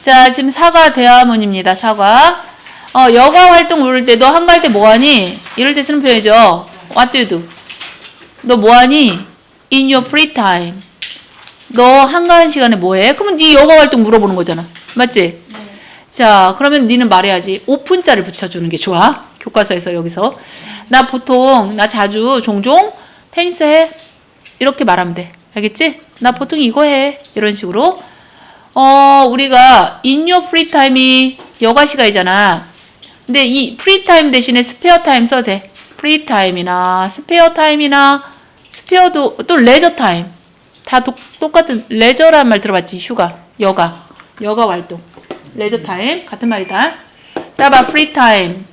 자, 지금 사과 대화문입니다. 사과. 어, 여가 활동 부를 때너 한가 할 때 뭐하니? 이럴 때 쓰는 표현이죠. What do you do? 너 뭐하니? In your free time. 너 한가한 시간에 뭐해? 그러면 네 여가 활동 물어보는 거잖아. 맞지? 자, 그러면 니는 말해야지. 오픈자를 붙여주는 게 좋아. 교과서에서 여기서. 나 보통, 나 자주, 종종 테니스 해. 이렇게 말하면 돼. 알겠지? 나 보통 이거 해. 이런 식으로. 어, 우리가 in your free time이 여가 시간이잖아. 근데 이 free time 대신에 spare time 써도 돼. free time이나 spare time이나 spare도 또 leisure time. 다 도, 똑같은 레저란 말 들어봤지? 휴가, 여가, 여가 활동. 레저 타임 같은 말이다. 따봐 free time,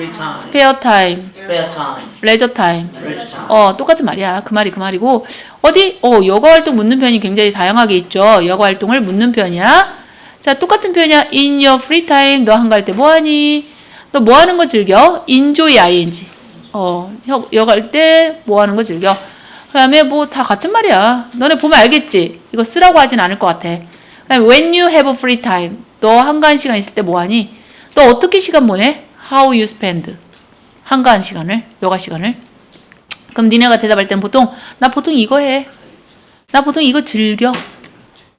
Free time. Spare time. 레저 타임. Leisure time. 어, 똑같은 말이야. 그 말이 그 말이고. 어디? 어, 여가 활동 묻는 표현이 굉장히 다양하게 있죠. 여가 활동을 묻는 표현이야. 자, 똑같은 표현이야. In your free time. 너 한가할 때 뭐 하니? 너 뭐 하는 거 즐겨? enjoy ing. 어, 여, 여가 할 때 뭐 하는 거 즐겨? 그 다음에 뭐 다 같은 말이야. 너네 보면 알겠지? 이거 쓰라고 하진 않을 것 같아. 그 다음에 when you have free time. 너 한가한 시간 있을 때 뭐 하니? 너 어떻게 시간 보내? How you spend. 한가한 시간을, 여가 시간을. 그럼 니네가 대답할 때는 보통 나 보통 이거 해. 나 보통 이거 즐겨.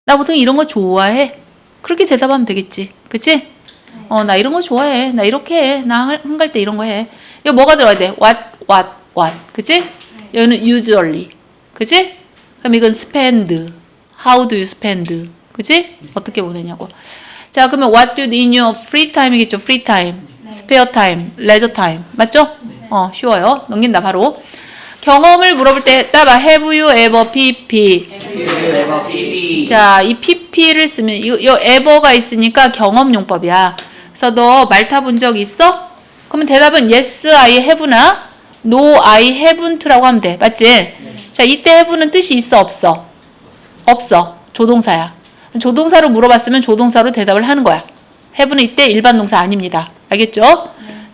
나 보통 이런 거 좋아해. 그렇게 대답하면 되겠지. 그치? 어, 나 이런 거 좋아해. 나 이렇게 해. 나 한갈 때 이런 거 해. 이거 뭐가 들어야 돼? what, what, what. 그치? 여기는 usually. 그치? 그럼 이건 spend. how do you spend. 그치? 어떻게 보내냐고. 자, 그러면 what do you do in your free time이겠죠? free time. Spare time. leisure time. 맞죠? 어, 쉬워요. 넘긴다, 바로. 경험을 물어볼 때 따봐. have you ever pp. 자, 이 pp를 쓰면 이, 이 ever가 있으니까 경험 용법이야. 그래서 너 말 타본 적 있어? 그러면 대답은 yes, I have나 no, I haven't라고 하면 돼. 맞지? 자, 이때 have는 뜻이 있어, 없어? 없어. 조동사야. 조동사로 물어봤으면 조동사로 대답을 하는 거야. have는 이때 일반 동사 아닙니다. 알겠죠?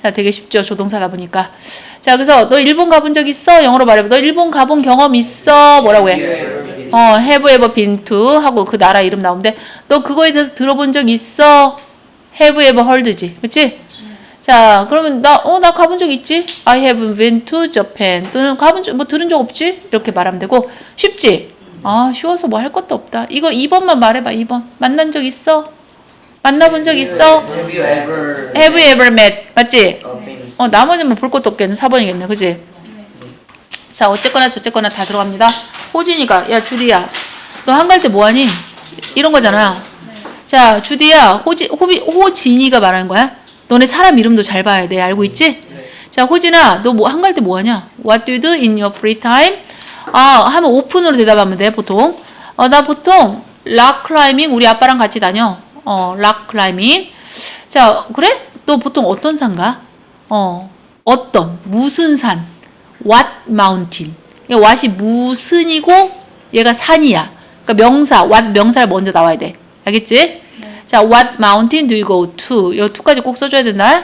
자, 되게 쉽죠. 조동사다 보니까. 자, 그래서 너 일본 가본 적 있어? 영어로 말해봐. 너 일본 가본 경험 있어? 뭐라고 해? 어, have ever been to 하고 그 나라 이름 나오는데 너 그거에 대해서 들어본 적 있어? have ever heard지. 그치? 자, 그러면 나, 어, 나 가본 적 있지? I have been to Japan. 또는 가본 적, 뭐 들은 적 없지? 이렇게 말하면 되고. 쉽지? 아, 쉬워서 뭐 할 것도 없다. 이거 2번만 말해봐, 2번. 만난 적 있어? 만나본 적 있어? Have you ever Have you ever met? 맞지? a famous 어, 나머지는 뭐 볼 것도 없겠네. 4번이겠네. 그지? 자, 어쨌거나 저쨌거나 다 들어갑니다. 호진이가, 야, 주디야, 너 한갈 때 뭐하니? 이런 거잖아. 자, 주디야, 호지, 호비, 호진이가 말하는 거야. 너네 사람 이름도 잘 봐야 돼. 알고 있지? 자, 호진아, 너 뭐, 한갈 때 뭐하냐? What do you do in your free time? 아, 하면 오픈으로 대답하면 돼, 보통. 어, 나 보통, 락 클라이밍, 우리 아빠랑 같이 다녀. 어, 락 클라이밍. 자, 그래? 너 보통 어떤 산가? 어, 어떤, 무슨 산, what mountain. what이 무슨이고 얘가 산이야. 그러니까 명사, what 명사를 먼저 나와야 돼. 알겠지? 자, what mountain do you go to? 이두 가지 꼭 써줘야 된다.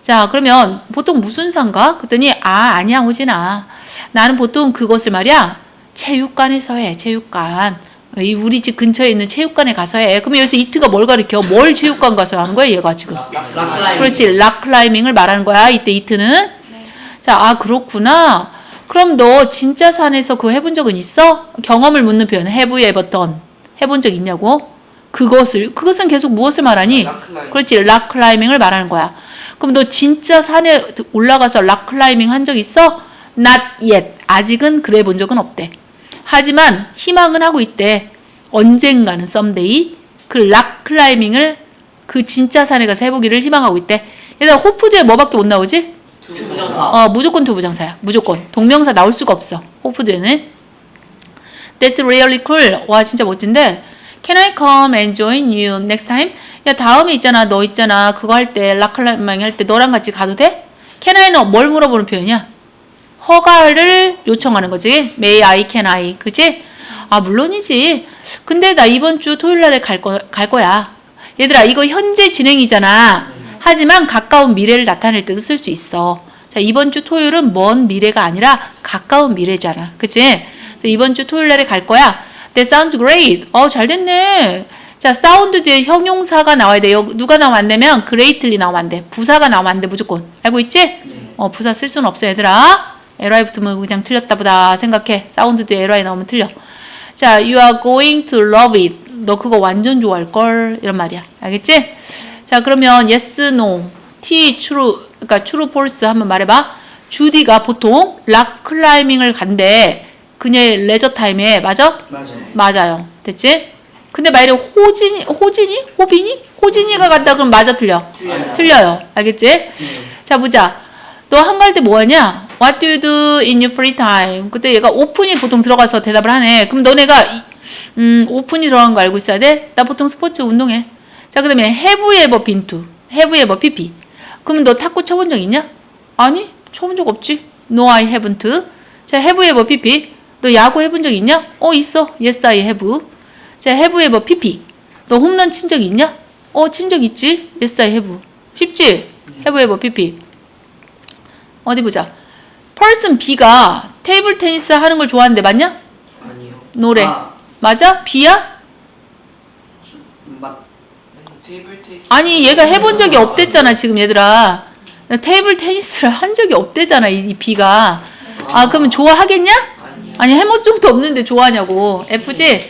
자, 그러면 보통 무슨 산가? 그랬더니 아, 아니야, 호진아. 나는 보통 그것을 말이야. 체육관에서 해, 체육관. 이 우리 집 근처에 있는 체육관에 가서 해. 그러면 여기서 이트가 뭘 가리켜? 뭘 체육관 가서 하는 거야, 얘가 지금? 락라임 그렇지 락 클라이밍을 말하는 거야 이때 이트는? 자 아 그렇구나. 그럼 너 진짜 산에서 그거 해본 적은 있어? 경험을 묻는 표현. Have you ever done? 해본 적 있냐고? 그것을 그것은 계속 무엇을 말하니? 락클라이밍. 그렇지 락 클라이밍을 말하는 거야. 그럼 너 진짜 산에 올라가서 락 클라이밍 한 적 있어? Not yet. 아직은 그래 본 적은 없대 하지만 희망은 하고 있대 언젠가는 someday 그락 클라이밍을 그 진짜 산에 가서 해보기를 희망하고 있대. 얘들아 호프드에 뭐밖에 못 나오지? 투부정사 어 무조건 두부정사야. 무조건 동명사 나올 수가 없어. 호프드에는. That's really cool. 와 진짜 멋진데. Can I come and join you next time? 야 다음에 있잖아 너 있잖아 그거 할 때 락 클라이밍 할 때 너랑 같이 가도 돼? Can I는 뭘 물어보는 표현이야? 허가를 요청하는 거지. May I, can I, 그치? 아 물론이지. 근데 나 이번 주 토요일 날에 갈, 거, 갈 거야. 얘들아 이거 현재 진행이잖아. 하지만 가까운 미래를 나타낼 때도 쓸 수 있어. 자 이번 주 토요일은 먼 미래가 아니라 가까운 미래잖아. 그치? 이번 주 토요일 날에 갈 거야. That sounds great. 어, 잘 됐네. 자, 사운드 뒤에 형용사가 나와야 돼. 요 누가 나오면 안 되면 greatly 나오면 안 돼. 부사가 나오면 안 돼, 무조건. 알고 있지? 네. 어, 부사 쓸 수는 없어, 얘들아. Ly 붙으면 그냥 틀렸다 보다 생각해. 사운드 뒤에 ly 나오면 틀려. 자, you are going to love it. 너 그거 완전 좋아할걸. 이런 말이야. 알겠지? 자, 그러면 yes, no, t, true, 그러니까 true, false 한번 말해봐. 주디가 보통 락 클라이밍을 간대. 그녀의 레저 타임에, 맞아? 맞아요. 맞아요. 됐지? 근데 만약에 호진이, 호진이? 호빈이? 호진이가 간다 그럼 맞아 틀려? 틀려요. 틀려요. 알겠지? 네. 자, 보자. 너 한가할 때 뭐 하냐? What do you do in your free time? 그때 얘가 오픈이 보통 들어가서 대답을 하네. 그럼 너네가, 이- 음, 오픈이 들어간 거 알고 있어야 돼? 나 보통 스포츠 운동해. 자, 그 다음에 have you ever been to? have you ever pp? 그러면 너 탁구 쳐본 적 있냐? 아니, 쳐본 적 없지. No, I haven't. 자, have you ever pp? 너 야구 해본 적 있냐? 어, 있어. Yes, I have. 자, have you ever pp? 너 홈런 친 적 있냐? 어, 친 적 있지. Yes, I have. 쉽지? have you ever pp? 어디 보자. person B가 테이블 테니스 하는 걸 좋아하는데 맞냐? 아니요. 노래. 아, 맞아? B야? 맞. 테이블 테이스 아니 얘가 해본 적이 없댔잖아 지금 얘들아. 나 테이블 테니스를 한 적이 없대잖아 이, 이 B가. 아 그러면 좋아하겠냐? 아니요. 아니 해본 적도 없는데 좋아하냐고. F지?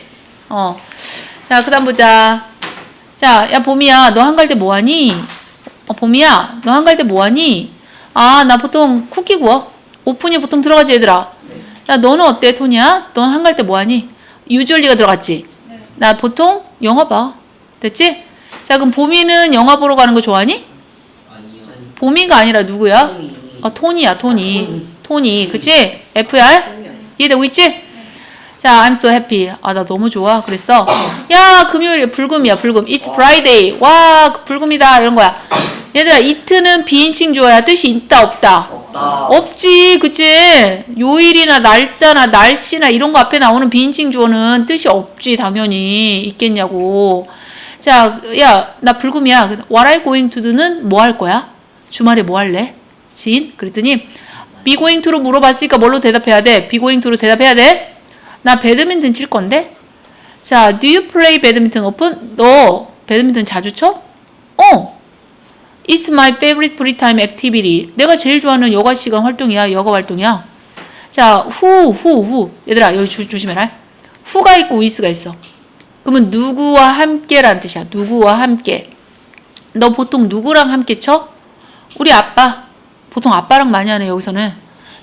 어. 자 그다음 보자. 자 야 봄이야 너 한갈 때 뭐하니? 어 봄이야 너 한갈 때 뭐하니? 아 나 보통 쿠키 구워. 오픈이 보통 들어가지 얘들아. 야 너는 어때 토니야? 넌 한갈 때 뭐하니? 유주얼리가 들어갔지? 나 보통 영화 봐. 됐지? 자 그럼 봄이는 영화 보러 가는 거 좋아하니? 봄이가 아니라 누구야? 어 토니야 토니. 토니. 토니 그치? FR? 이해되고 있지? 자, I'm so happy. 아, 나 너무 좋아. 그랬어. 야, 금요일에 불금이야, 불금. It's Friday. 와, 불금이다. 이런 거야. 얘들아, it는 비인칭 주어야. 뜻이 있다, 없다? 없다. 없지, 그치? 요일이나 날짜나 날씨나 이런 거 앞에 나오는 비인칭 주어는 뜻이 없지, 당연히. 있겠냐고. 자, 야, 나 불금이야. What you going to do는 뭐 할 거야? 주말에 뭐 할래? 지인? 그랬더니, be going to로 물어봤으니까 뭘로 대답해야 돼? be going to로 대답해야 돼? 나 배드민턴 칠 건데? 자, do you play badminton open? 너 배드민턴 자주 쳐? 어. It's my favorite free time activity. 내가 제일 좋아하는 여가 시간 활동이야. 여가 활동이야. 자, who, who, who. 얘들아, 여기 조, 조심해라. who가 있고 with가 있어. 그러면 누구와 함께라는 뜻이야. 누구와 함께. 너 보통 누구랑 함께 쳐? 우리 아빠. 보통 아빠랑 많이 하네, 여기서는.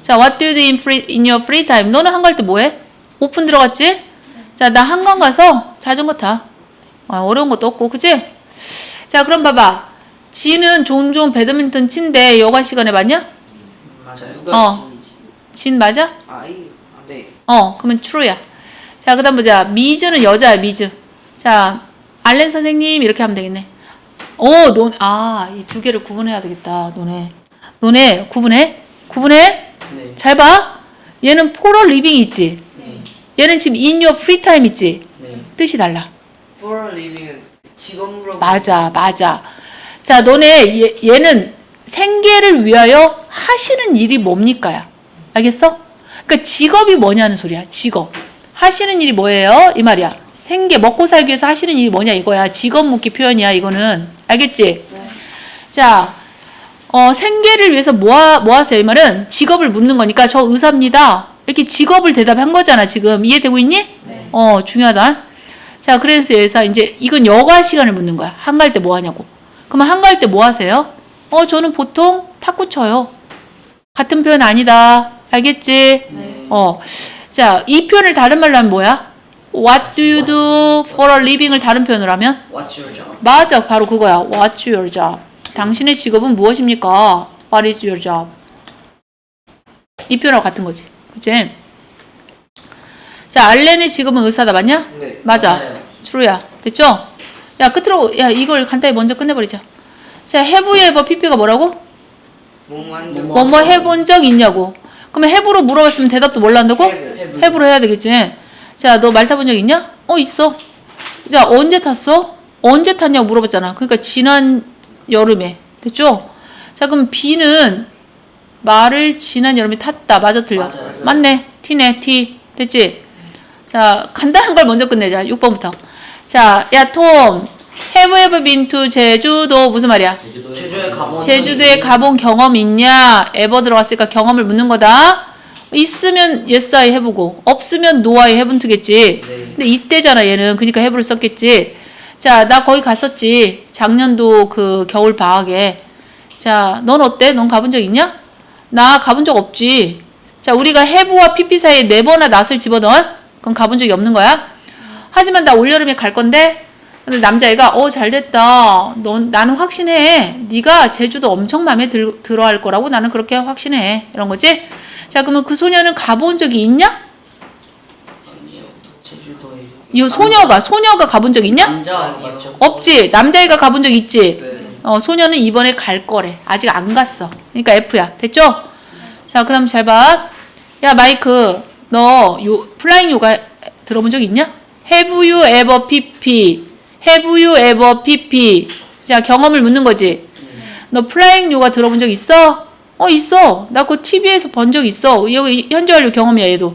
자, what do you do in, free, in your free time? 너는 한가할 때뭐 해? 오픈 들어갔지? 자, 나 한강 가서 자전거 타. 아, 어려운 것도 없고, 그치? 자, 그럼 봐봐. 지는 종종 배드민턴 친대 여가 시간에 봤냐? 맞아요 누가 어. 지니지? 진 맞아? 아이 안돼 어, 그러면 true야. 자, 그 다음 보자. 미즈는 여자야, 미즈. 자, 알렌 선생님, 이렇게 하면 되겠네. 오, 넌, 아, 이 두 개를 구분해야 되겠다, 너네. 너네, 구분해? 구분해? 네. 잘 봐. 얘는 a living 있지? 네. 얘는 지금 in your free time 있지? 네. 뜻이 달라. for a living은 직업 물어보 맞아, 맞아. 자, 너네, 얘, 얘는 생계를 위하여 하시는 일이 뭡니까야? 알겠어? 그러니까 직업이 뭐냐는 소리야, 직업. 하시는 일이 뭐예요? 이 말이야. 생계, 먹고 살기 위해서 하시는 일이 뭐냐 이거야. 직업 묻기 표현이야, 이거는. 알겠지? 자, 어, 생계를 위해서 뭐, 하, 뭐 하세요? 이 말은 직업을 묻는 거니까 저 의사입니다. 이렇게 직업을 대답한 거잖아, 지금. 이해되고 있니? 네. 어, 중요하다. 자, 그래서 여기서 이제 이건 여가 시간을 묻는 거야. 한가할 때 뭐 하냐고. 그러면 한가할 때 뭐 하세요? 어, 저는 보통 탁구 쳐요. 같은 표현 아니다. 알겠지? 네. 어. 자, 이 표현을 다른 말로 하면 뭐야? What do you do for a living을 다른 표현으로 하면? What's your job? 맞아. 바로 그거야. What's your job? 당신의 직업은 무엇입니까? What is your job? 이 표현하고 같은 거지. 그치? 자, 알렌의 직업은 의사다. 맞냐? 네. 맞아. 맞아요. true야. 됐죠? 야, 끝으로, 야, 이걸 간단히 먼저 끝내버리자. 자, have you ever pp가 뭐라고? 몸 완전 뭐, 뭐뭐 해본 적 있냐고. 그러면 have로 물어봤으면 대답도 뭘로 한다고? have로 해야 되겠지. 자, 너 말 타본 적 있냐? 어, 있어. 자, 언제 탔어? 언제 탔냐고 물어봤잖아. 그러니까 지난 여름에. 됐죠? 자, 그럼 B는 말을 지난 여름에 탔다. 맞아, 틀려? 맞아요. 맞네. T네, T. 됐지? 자, 간단한 걸 먼저 끝내자. 6번부터. 자, 자, 야, 톰. Have you ever been to 제주도? 무슨 말이야? 제주도에 제주에 가본 제주도에 가본 경험 있냐? ever 들어갔으니까 경험을 묻는 거다. 있으면 yes I have고 없으면 no I haven't겠지. 네. 근데 이때잖아 얘는. 그러니까 have를 썼겠지. 자, 나 거기 갔었지. 작년도 그 겨울 방학에. 자, 넌 어때? 넌 가본 적 있냐? 나 가본 적 없지. 자, 우리가 have와 pp 사이에 네 번이나 낫을 집어넣어? 그럼 가본 적이 없는 거야? 하지만 나 올여름에 갈 건데 근데 남자애가 어 잘됐다. 넌 나는 확신해. 네가 제주도 엄청 마음에 들, 들어할 거라고 나는 그렇게 확신해. 이런 거지? 자 그러면 그 소녀는 가본 적이 있냐? 이 소녀가 소녀가 가본 적 있냐? 남자 아니요. 맞죠? 없지. 남자애가 가본 적 있지. 네. 어 소녀는 이번에 갈 거래. 아직 안 갔어. 그러니까 F야. 됐죠? 자 그다음 잘 봐. 야 마이크 너 요 플라잉 요가 들어본 적 있냐? Have you ever PP? Have you ever PP? 자 경험을 묻는 거지. 너 플라잉 요가 들어본 적 있어? 어 있어. 나 그거 TV에서 본 적 있어. 여기 현재 완료 경험이야 얘도.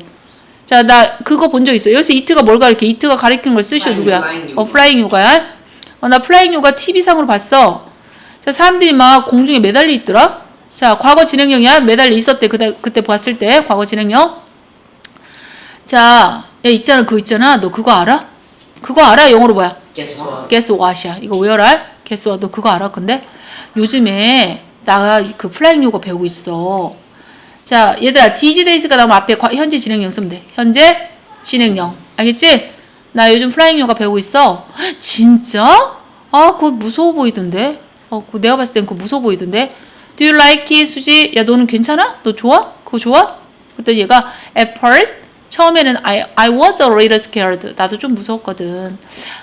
자 나 그거 본 적 있어. 여기서 이트가 뭘 가르쳐? 이트가 가르치는 걸 플라잉, 누구야? 플라잉 어 요가. 플라잉 요가야? 어 나 플라잉 요가 TV 상으로 봤어. 자 사람들이 막 공중에 매달려 있더라. 자 과거 진행형이야. 매달려 있었대 그때 그때 봤을 때 과거 진행형. 자, 야 있잖아 그거 있잖아. 너 그거 알아? 그거 알아? 영어로 뭐야? Guess what? guess what이야. 이거 외워라. guess what. 너 그거 알아? 근데 요즘에 나 그 플라잉 요가 배우고 있어. 자, 얘들아, DG 데이스가 나오면 앞에 과- 현재 진행형 쓰면 돼. 현재 진행형. 알겠지? 나 요즘 플라잉 요가 배우고 있어. 헉, 진짜? 아, 그거 무서워 보이던데. 어, 그거 내가 봤을 땐 그거 무서워 보이던데. Do you like it, 수지? 야, 너는 괜찮아? 너 좋아? 그거 좋아? 그랬더니 얘가 at first 처음에는 I, I was a little scared. 나도 좀 무서웠거든.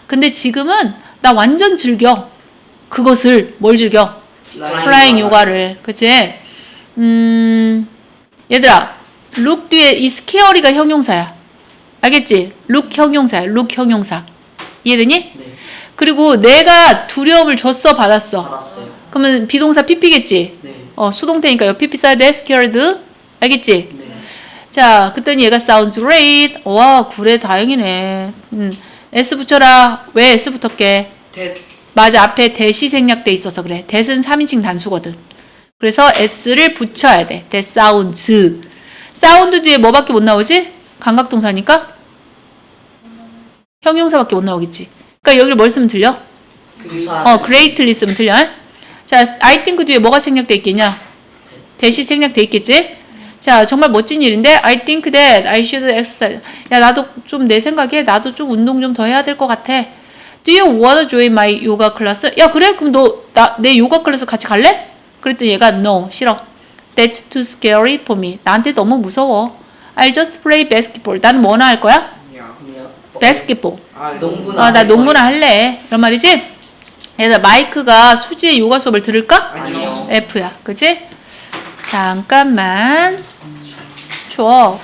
근데 지금은 나 완전 즐겨. 그것을 뭘 즐겨? 플라잉 요가를. 그치? 음, 얘들아, look 뒤에 이 scare가 형용사야. 알겠지? look 형용사야. look 형용사. 이해되니? 네. 그리고 내가 두려움을 줬어, 받았어. 받았어요. 그러면 비동사 pp겠지? 네. 어, 수동태니까 요 pp 돼. scared. 알겠지? 네. 자, 그랬더니 얘가 sounds great. 와, 그래, 다행이네. 음, S 붙여라. 왜 S 붙었게? 대 맞아, 앞에 대시 생략돼 있어서 그래. 대은 3인칭 단수거든. 그래서 S를 붙여야 돼. that sounds. 사운드 뒤에 뭐밖에 못 나오지? 감각동사니까? 형용사밖에 못 나오겠지. 그러니까 여기를 뭘 쓰면 들려? 어, greatly 쓰면 틀려. 자, I think 뒤에 뭐가 생략돼 있겠냐? 대시 생략돼 있겠지? 자, 정말 멋진 일인데, I think that I should exercise. 야, 나도 좀 내 생각에 나도 좀 운동 좀 더 해야 될 것 같아. Do you wanna join my yoga class? 야, 그래? 그럼 너, 나, 내 요가 클래스 같이 갈래? 그랬더니 얘가, no, 싫어. That's too scary for me. 나한테 너무 무서워. I'll just play basketball. 나는 뭐나 할 거야? basketball. 아 농구나. 아, 나할 농구나. 할래. 이런 말이지? 얘들아, 마이크가 수지의 요가 수업을 들을까? 아니요. F야. 그치? 잠깐만. 줘.